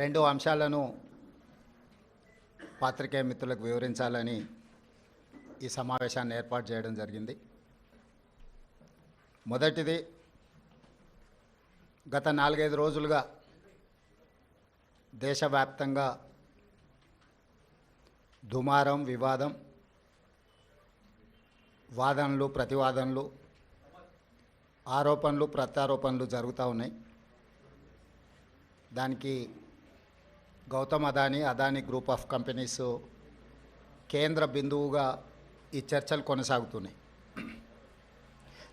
రెండు అంశాలను పాత్రికేయ మిత్రులకు వివరించాలని ఈ సమావేశాన్ని ఏర్పాటు చేయడం జరిగింది. మొదటిది గత నాలుగైదు రోజులుగా దేశవ్యాప్తంగా దుమారం వివాదం వాదనలు ప్రతివాదనలు ఆరోపణలు ప్రత్యారోపణలు జరుగుతూ ఉన్నాయి. దానికి Gautam Adani Adani group of companies కేంద్ర బిందువుగా ఈ చర్చలు కొనసాగుతున్నాయి.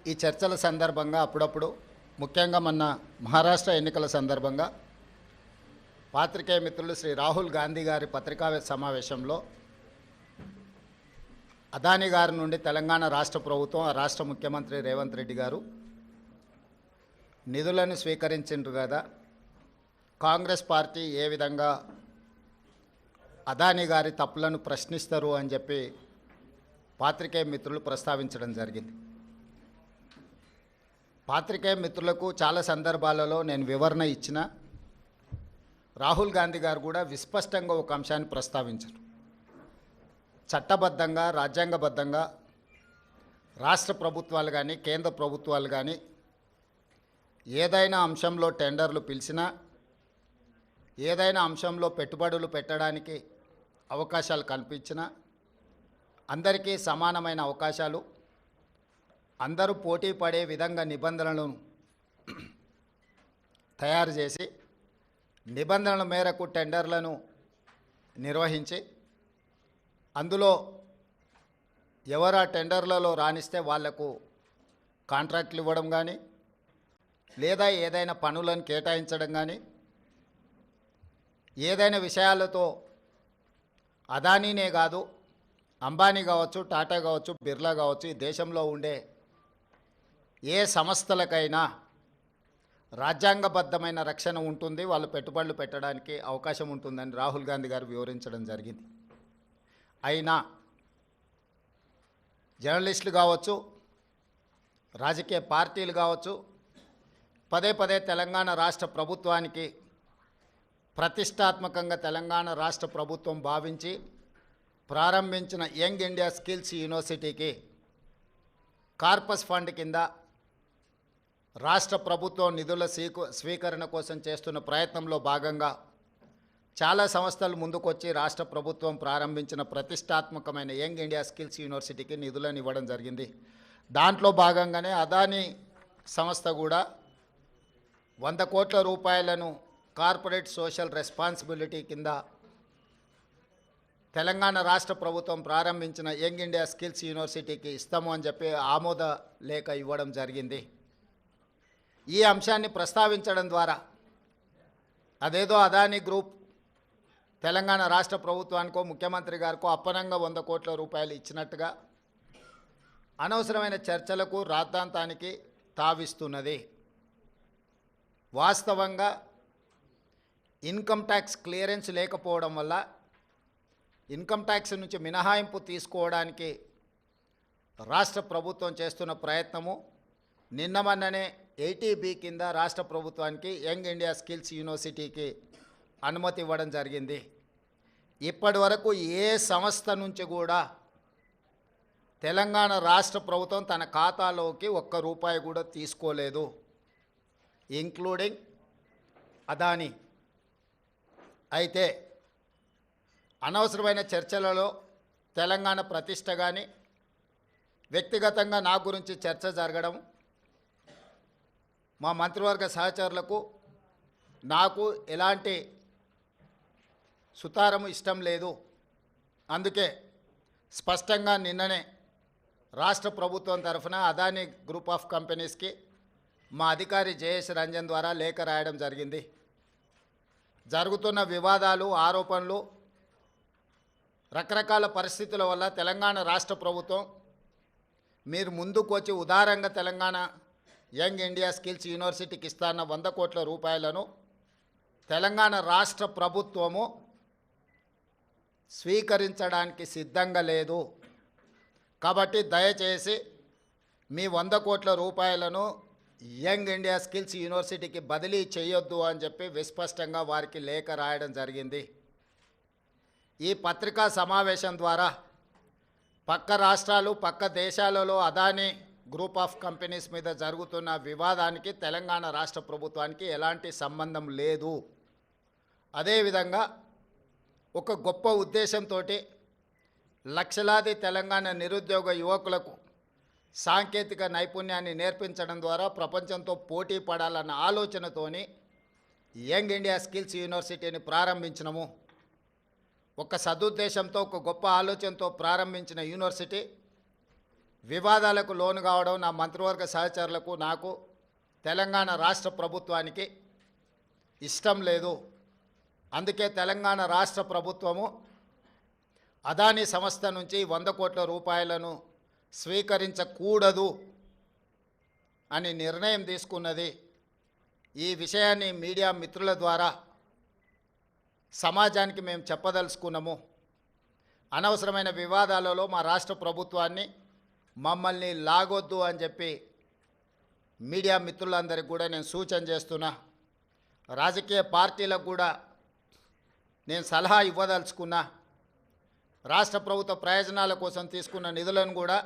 ఈ చర్చల సందర్భంగా అప్పుడప్పుడు ముఖ్యంగా మొన్న మహారాష్ట్ర ఎన్నికల సందర్భంగా పాత్రికేయ మిత్రులు శ్రీ రాహుల్ గాంధీ గారి పత్రికా సమావేశంలో అదానీ గారి నుండి తెలంగాణ రాష్ట్ర ప్రభుత్వం ఆ రాష్ట్ర ముఖ్యమంత్రి రేవంత్ రెడ్డి గారు నిధులను స్వీకరించిండ్రు కదా. కాంగ్రెస్ పార్టీ ఏ విధంగా అదాని గారి తప్పులను ప్రశ్నిస్తారు అని చెప్పి పాత్రికేయ మిత్రులు ప్రస్తావించడం జరిగింది. పాత్రికేయ మిత్రులకు చాలా సందర్భాలలో నేను వివరణ ఇచ్చిన. రాహుల్ గాంధీ గారు కూడా విస్పష్టంగా ఒక అంశాన్ని ప్రస్తావించారు. చట్టబద్ధంగా రాజ్యాంగబద్ధంగా రాష్ట్ర ప్రభుత్వాలు కానీ కేంద్ర ప్రభుత్వాలు కానీ ఏదైనా అంశంలో టెండర్లు పిలిచినా ఏదైనా అంశంలో పెట్టుబడులు పెట్టడానికి అవకాశాలు కల్పించినా అందరికీ సమానమైన అవకాశాలు అందరూ పోటీ పడే విధంగా నిబంధనలను తయారు చేసి నిబంధనల మేరకు టెండర్లను నిర్వహించి అందులో ఎవరు ఆ టెండర్లలో రాణిస్తే వాళ్ళకు కాంట్రాక్ట్లు ఇవ్వడం కానీ లేదా ఏదైనా పనులను కేటాయించడం కానీ ఏదైనా విషయాలతో అదానీనే కాదు అంబానీ కావచ్చు టాటా కావచ్చు బిర్లా కావచ్చు ఈ దేశంలో ఉండే ఏ సంస్థలకైనా రాజ్యాంగబద్ధమైన రక్షణ ఉంటుంది వాళ్ళు పెట్టుబడులు పెట్టడానికి అవకాశం ఉంటుందని రాహుల్ గాంధీ గారు వివరించడం జరిగింది. అయినా జర్నలిస్టులు కావచ్చు రాజకీయ పార్టీలు కావచ్చు పదే పదే తెలంగాణ రాష్ట్ర ప్రభుత్వానికి ప్రతిష్టాత్మకంగా తెలంగాణ రాష్ట్ర ప్రభుత్వం భావించి ప్రారంభించిన యంగ్ ఇండియా స్కిల్స్ యూనివర్సిటీకి కార్పస్ ఫండ్ కింద రాష్ట్ర ప్రభుత్వం నిధుల స్వీకు స్వీకరణ కోసం చేస్తున్న ప్రయత్నంలో భాగంగా చాలా సంస్థలు ముందుకొచ్చి రాష్ట్ర ప్రభుత్వం ప్రారంభించిన ప్రతిష్టాత్మకమైన యంగ్ ఇండియా స్కిల్స్ యూనివర్సిటీకి నిధులను ఇవ్వడం జరిగింది. దాంట్లో భాగంగానే అదానీ సంస్థ కూడా వంద కోట్ల రూపాయలను కార్పొరేట్ సోషల్ రెస్పాన్సిబిలిటీ కింద తెలంగాణ రాష్ట్ర ప్రభుత్వం ప్రారంభించిన యంగ్ ఇండియా స్కిల్స్ యూనివర్సిటీకి ఇస్తాము అని చెప్పి ఆమోద లేఖ ఇవ్వడం జరిగింది. ఈ అంశాన్ని ప్రస్తావించడం ద్వారా అదేదో అదానీ గ్రూప్ తెలంగాణ రాష్ట్ర ప్రభుత్వానికో ముఖ్యమంత్రి గారికో అప్పనంగా వంద కోట్ల రూపాయలు ఇచ్చినట్టుగా అనవసరమైన చర్చలకు రాద్ధాంతానికి తావిస్తున్నది. వాస్తవంగా ఇన్కమ్ ట్యాక్స్ క్లియరెన్స్ లేకపోవడం వల్ల ఇన్కమ్ ట్యాక్స్ నుంచి మినహాయింపు తీసుకోవడానికి రాష్ట్ర ప్రభుత్వం చేస్తున్న ప్రయత్నము. నిన్న మొన్ననే ఎయిటీబీ కింద రాష్ట్ర ప్రభుత్వానికి యంగ్ ఇండియా స్కిల్స్ యూనివర్సిటీకి అనుమతి ఇవ్వడం జరిగింది. ఇప్పటి వరకు ఏ సంస్థ నుంచి కూడా తెలంగాణ రాష్ట్ర ప్రభుత్వం తన ఖాతాలోకి ఒక్క రూపాయి కూడా తీసుకోలేదు. ఇంక్లూడింగ్ అదానీ అయితే అనవసరమైన చర్చలలో తెలంగాణ ప్రతిష్ట కానీ వ్యక్తిగతంగా నా గురించి చర్చ జరగడం మా మంత్రివర్గ సహచరులకు నాకు ఎలాంటి సుతారము ఇష్టం లేదు. అందుకే స్పష్టంగా నిన్ననే రాష్ట్ర ప్రభుత్వం తరఫున అదానీ గ్రూప్ ఆఫ్ కంపెనీస్కి మా అధికారి జయేష్ రంజన్ ద్వారా లేఖ రాయడం జరిగింది. జరుగుతున్న వివాదాలు ఆరోపణలు రకరకాల పరిస్థితుల వల్ల తెలంగాణ రాష్ట్ర ప్రభుత్వం మీరు ముందుకు వచ్చి ఉదారంగా తెలంగాణ యంగ్ ఇండియా స్కిల్స్ యూనివర్సిటీకి ఇస్తాన్న వంద కోట్ల రూపాయలను తెలంగాణ రాష్ట్ర ప్రభుత్వము స్వీకరించడానికి సిద్ధంగా లేదు. కాబట్టి దయచేసి మీ వంద కోట్ల రూపాయలను యంగ్ ఇండియా స్కిల్స్ యూనివర్సిటీకి బదిలీ చేయొద్దు అని చెప్పి విస్పష్టంగా వారికి లేఖ రాయడం జరిగింది. ఈ పత్రికా సమావేశం ద్వారా పక్క రాష్ట్రాలు పక్క దేశాలలో అదానీ గ్రూప్ ఆఫ్ కంపెనీస్ మీద జరుగుతున్న వివాదానికి తెలంగాణ రాష్ట్ర ప్రభుత్వానికి ఎలాంటి సంబంధం లేదు. అదేవిధంగా ఒక గొప్ప ఉద్దేశంతో లక్షలాది తెలంగాణ నిరుద్యోగ యువకులకు సాంకేతిక నైపుణ్యాన్ని నేర్పించడం ద్వారా ప్రపంచంతో పోటీ పడాలన్న ఆలోచనతోని యంగ్ ఇండియా స్కిల్స్ యూనివర్సిటీని ప్రారంభించినము. ఒక సదుద్దేశంతో ఒక గొప్ప ఆలోచనతో ప్రారంభించిన యూనివర్సిటీ. వివాదాలకు లోను కావడం నా మంత్రివర్గ సహచరులకు నాకు తెలంగాణ రాష్ట్ర ప్రభుత్వానికి ఇష్టం లేదు. అందుకే తెలంగాణ రాష్ట్ర ప్రభుత్వము అదానీ సంస్థ నుంచి వంద కోట్ల రూపాయలను స్వీకరించకూడదు అని నిర్ణయం తీసుకున్నది ఈ విషయాన్ని మీడియా మిత్రుల ద్వారా సమాజానికి మేము చెప్పదలుచుకున్నాము. అనవసరమైన వివాదాలలో మా రాష్ట్ర ప్రభుత్వాన్ని మమ్మల్ని లాగొద్దు అని చెప్పి మీడియా మిత్రులందరికీ కూడా నేను సూచన చేస్తున్నా. రాజకీయ పార్టీలకు కూడా నేను సలహా ఇవ్వదలుచుకున్నా. రాష్ట్ర ప్రభుత్వ ప్రయోజనాల కోసం తీసుకున్న నిధులను కూడా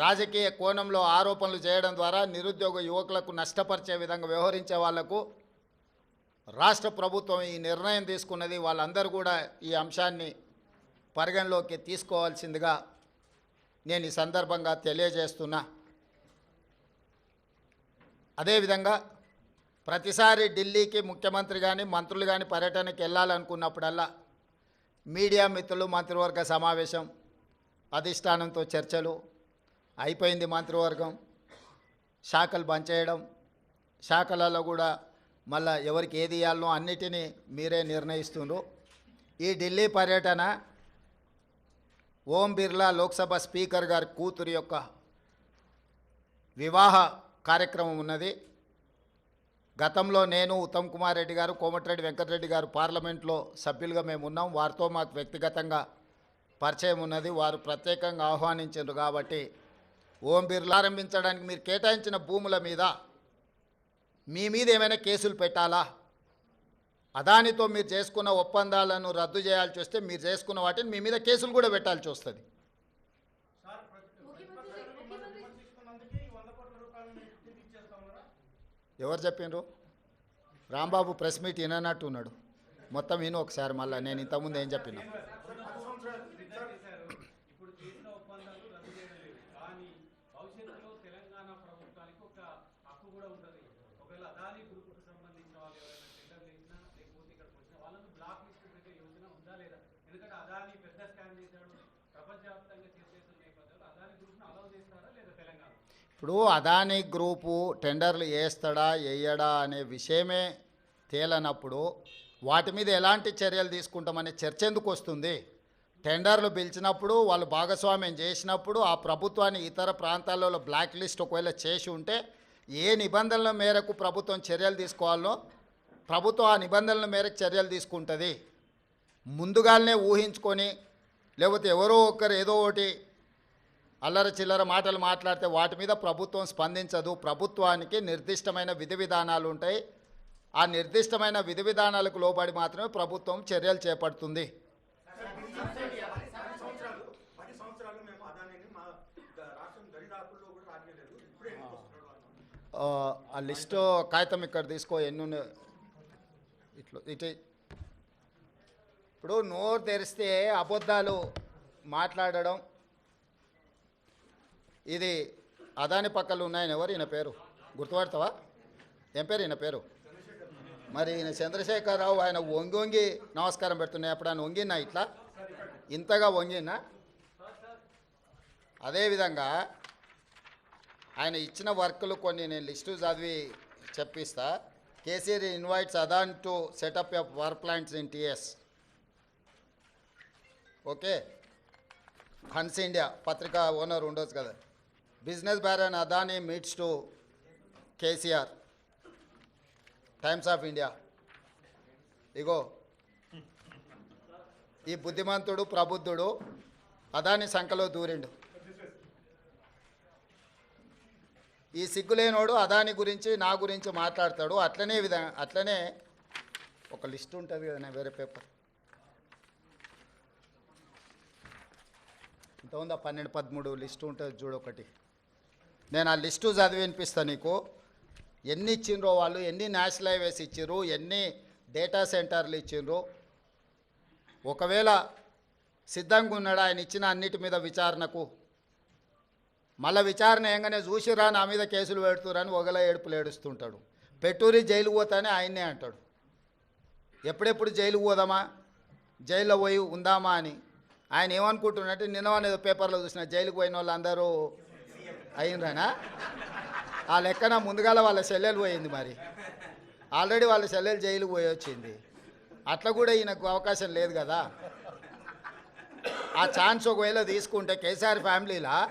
రాజకీయ కోణంలో ఆరోపణలు చేయడం ద్వారా నిరుద్యోగ యువకులకు నష్టపరిచే విధంగా వ్యవహరించే వాళ్ళకు రాష్ట్ర ప్రభుత్వం ఈ నిర్ణయం తీసుకున్నది. వాళ్ళందరూ కూడా ఈ అంశాన్ని పరిగణలోకి తీసుకోవాల్సిందిగా నేను ఈ సందర్భంగా తెలియజేస్తున్నా. అదేవిధంగా ప్రతిసారి ఢిల్లీకి ముఖ్యమంత్రి కానీ మంత్రులు కానీ పర్యటనకి వెళ్ళాలనుకున్నప్పుడల్లా మీడియా మిత్రులు మంత్రివర్గ సమావేశం అధిష్టానంతో చర్చలు అయిపోయింది మంత్రివర్గం శాఖలు పనిచేయడం శాఖలలో కూడా మళ్ళా ఎవరికి ఏది ఇవ్వాలనో అన్నిటినీ మీరే నిర్ణయిస్తుండ్రు. ఈ ఢిల్లీ పర్యటన ఓం బిర్లా లోక్సభ స్పీకర్ గారి కూతురు యొక్క వివాహ కార్యక్రమం ఉన్నది. గతంలో నేను ఉత్తమ్ కుమార్ రెడ్డి గారు కోమటిరెడ్డి వెంకటరెడ్డి గారు పార్లమెంట్లో సభ్యులుగా మేము ఉన్నాం. వారితో మాకు వ్యక్తిగతంగా పరిచయం ఉన్నది. వారు ప్రత్యేకంగా ఆహ్వానించారు కాబట్టి ఓం బిర్లా ఆరంభించడానికి మీరు కేటాయించిన భూముల మీద మీ మీద ఏమైనా కేసులు పెట్టాలా? అదానితో మీరు చేసుకున్న ఒప్పందాలను రద్దు చేయాల్సి వస్తే మీరు చేసుకున్న వాటిని మీ మీద కేసులు కూడా పెట్టాల్సి వస్తుంది. ఎవరు చెప్పిండ్రు? రాంబాబు ప్రెస్ మీట్ వినట్టు ఉన్నాడు. మొత్తం విను ఒకసారి మళ్ళీ. నేను ఇంతకుముందు ఏం చెప్పినా ఇప్పుడు చేసిన ఒప్పందాలు రద్దు చేయడం లేదు కానీ భవిష్యత్తులో తెలంగాణ ప్రభుత్వానికి ఒక హక్కు కూడా ఉంటుంది ఒకవేళ అదానీ గ్రూప్కి సంబంధించిన వాళ్ళు ఎవరైనా టెండర్లు ఇచ్చినా లేకపోతే ఇక్కడికి వచ్చిన వాళ్ళను బ్లాక్ లిస్ట్ పెట్టే యోజన ఉందా లేదా ఎందుకంటే అదానీ పెద్ద స్కామ్ చేశాడు ప్రపంచవ్యాప్తంగా చేసేసిన నేపథ్యంలో అదానీ గ్రూప్ను అలౌ చేస్తారా లేదా తెలంగాణ ఇప్పుడు అదానీ గ్రూపు టెండర్లు వేస్తాడా వేయడా అనే విషయమే తేలనప్పుడు వాటి మీద ఎలాంటి చర్యలు తీసుకుంటామనే చర్చ ఎందుకు వస్తుంది? టెండర్లు పిలిచినప్పుడు వాళ్ళు భాగస్వామ్యం చేసినప్పుడు ఆ ప్రభుత్వాన్ని ఇతర ప్రాంతాలలో బ్లాక్ లిస్ట్ ఒకవేళ చేసి ఉంటే ఏ నిబంధనల మేరకు ప్రభుత్వం చర్యలు తీసుకోవాలో ప్రభుత్వం ఆ నిబంధనల మేరకు చర్యలు తీసుకుంటుంది. ముందుగానే ఊహించుకొని లేకపోతే ఎవరో ఒకరు ఏదో ఒకటి అల్లర చిల్లర మాటలు మాట్లాడితే వాటి మీద ప్రభుత్వం స్పందించదు. ప్రభుత్వానికి నిర్దిష్టమైన విధి విధానాలు ఉంటాయి. ఆ నిర్దిష్టమైన విధి విధానాలకు లోబడి మాత్రమే ప్రభుత్వం చర్యలు చేపడుతుంది. ఆ, లిస్టు కాగితం ఇక్కడ తీసుకో ఎన్ని ఉన్నాయి? ఇట్లా ఇటు. ఇప్పుడు నోరు తెరిస్తే అబద్ధాలు మాట్లాడడం ఇది అదాని పక్కలు ఉన్నాయని ఎవరు? ఈయన పేరు గుర్తుపడతావా? ఏం పేరు? ఈయన పేరు? మరి ఈయన చంద్రశేఖరరావు ఆయన వంగి వంగి నమస్కారం పెడుతున్నాయి అప్పుడు ఆయన వంగినా ఇట్లా? ఇంతగా వంగినా అదేవిధంగా ఆయన ఇచ్చిన వర్కులు కొన్ని నేను లిస్టు చదివి చెప్పిస్తా. KCR invites Adani to set up of power plants in TS. Okay? Hans India పత్రిక ఓనర్ ఉండొచ్చు కదా. Business baron Adani meets to KCR. Times of India. ఇగో ఈ బుద్ధిమంతుడు ప్రబుద్ధుడు అదాని సంఖలో దూరిండు. ఈ సిగ్గులేనోడు అదాని గురించి నా గురించి మాట్లాడతాడు. అట్లనే విధ అట్లనే ఒక లిస్ట్ ఉంటుంది కదా వేరే పేపర్. ఇంత ఉందా? పన్నెండు పదమూడు లిస్ట్ ఉంటుంది చూడు ఒకటి. నేను ఆ లిస్టు చదివి వినిపిస్తాను నీకు. ఎన్ని ఇచ్చిండ్రో వాళ్ళు ఎన్ని నేషనల్ హైవేస్ ఇచ్చిర్రు ఎన్ని డేటా సెంటర్లు ఇచ్చిండ్రు ఒకవేళ సిద్ధంగా ఉన్నాడు ఆయన ఇచ్చిన అన్నిటి మీద విచారణకు. మళ్ళీ విచారణ ఏంగానే చూసిరా నా మీద కేసులు పెడుతురని ఒకలా ఏడుపులు ఏడుస్తుంటాడు. పెట్టూరి జైలు పోతానే ఆయన్నే అంటాడు. ఎప్పుడెప్పుడు జైలు పోదామా? జైల్లో పోయి ఉందామా అని. ఆయన ఏమనుకుంటున్నట్టు నిన్న అనేది పేపర్లో చూసిన జైలుకు పోయిన వాళ్ళు అయిందనా ఆ లెక్కన ముందుగాల వాళ్ళ సెల్లెలు పోయింది మరి. ఆల్రెడీ వాళ్ళ సెల్లెలు జైలు పోయి వచ్చింది. అట్లా కూడా ఈయనకు అవకాశం లేదు కదా. ఆ ఛాన్స్ ఒకవేళ తీసుకుంటే కేసీఆర్ ఫ్యామిలీలా?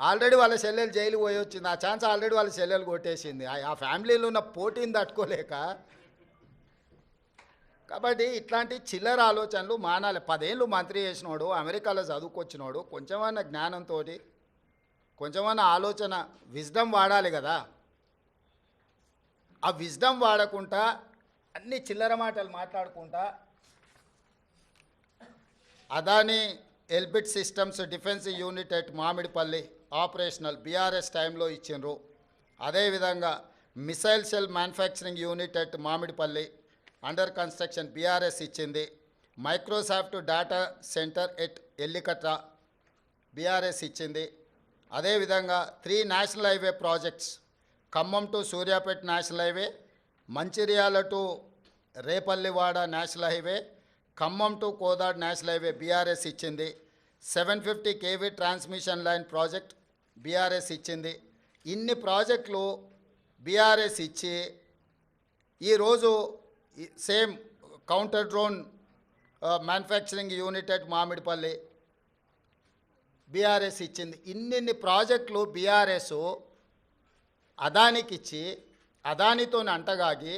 ఆల్రెడీ వాళ్ళ సెల్లెలు జైలు పోయి వచ్చింది. ఆ ఛాన్స్ ఆల్రెడీ వాళ్ళ సెల్లెలు కొట్టేసింది. ఆ- ఆ ఫ్యామిలీలో ఉన్న పోటీని తట్టుకోలేక? కాబట్టి ఇట్లాంటి చిల్లర ఆలోచనలు మానాలి. పదేళ్ళు మంత్రి చేసినోడు అమెరికాలో చదువుకొచ్చినోడు కొంచెమన్నా జ్ఞానంతో కొంచెమన్నా ఆలోచన విజ్డమ్ వాడాలి కదా. ఆ విజ్డమ్ వాడకుండా అన్ని చిల్లర మాటలు మాట్లాడుకుంటా Adani Elbit systems defence unit at Mamidipalli operational BRS టైంలో ఇచ్చిండ్రు. అదేవిధంగా missile cell manufacturing unit at Mamidipalli under construction BRS ఇచ్చింది. Microsoft data centre at Ellikatta BRS ఇచ్చింది. అదేవిధంగా three national highway projects Khammam to Suryapet national highway Mancherial to Repallewada national highway Khammam to Kodad national highway BRS ఇచ్చింది. Seven fifty KV transmission line project BRS ఇచ్చింది. ఇన్ని ప్రాజెక్టులు BRS ఇచ్చి ఈరోజు same counter drone manufacturing unit at Mamidipalli BRS ఇచ్చింది. ఇన్నిన్ని ప్రాజెక్టులు BRS అదానికి ఇచ్చి అదానితో అంటగాగి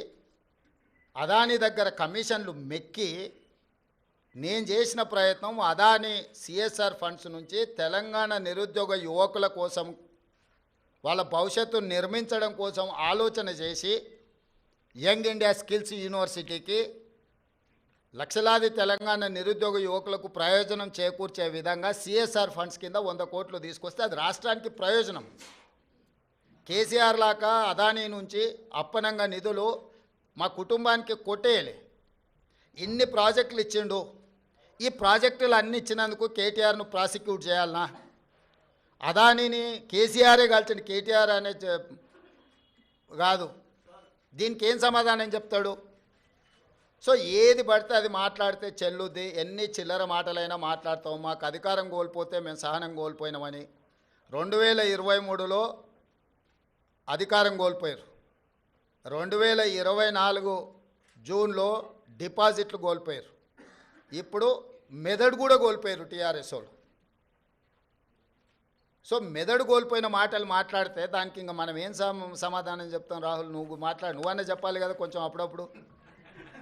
అదాని దగ్గర కమిషన్లు మెక్కి నేను చేసిన ప్రయత్నం అదాని సిఎస్ఆర్ ఫండ్స్ నుంచి తెలంగాణ నిరుద్యోగ యువకుల కోసం వాళ్ళ భవిష్యత్తును నిర్మించడం కోసం ఆలోచన చేసి యంగ్ ఇండియా స్కిల్స్ యూనివర్సిటీకి లక్షలాది తెలంగాణ నిరుద్యోగ యువకులకు ప్రయోజనం చేకూర్చే విధంగా సిఎస్ఆర్ ఫండ్స్ కింద వంద కోట్లు తీసుకొస్తే అది రాష్ట్రానికి ప్రయోజనం. కేసీఆర్ లాగా అదానీ నుంచి అప్పనంగా నిధులు మా కుటుంబానికి కొట్టేయలే. ఇన్ని ప్రాజెక్టులు ఇచ్చిండు. ఈ ప్రాజెక్టులు అన్ని ఇచ్చినందుకు కేటీఆర్ను ప్రాసిక్యూట్ చేయాలనా? అదానీని కేసీఆరే కాల్చిన కేటీఆర్ అనే కాదు. దీనికి ఏం సమాధానం చెప్తాడు? సో ఏది పడితే అది మాట్లాడితే చెల్లుద్ది. ఎన్ని చిల్లర మాటలైనా మాట్లాడతాం మాకు అధికారం కోల్పోతే మేము సహనం కోల్పోయినామని. రెండు వేల ఇరవై మూడులో అధికారం కోల్పోయారు. రెండు వేల ఇరవై నాలుగు జూన్లో డిపాజిట్లు కోల్పోయారు. ఇప్పుడు మెదడు కూడా కోల్పోయారు టీఆర్ఎస్ వాళ్ళు. సో మెదడు కోల్పోయిన మాటలు మాట్లాడితే దానికి ఇంకా మనం ఏం సమాధానం చెప్తాం రాహుల్? నువ్వు మాట్లాడు. నువ్వన్నా చెప్పాలి కదా కొంచెం అప్పుడప్పుడు.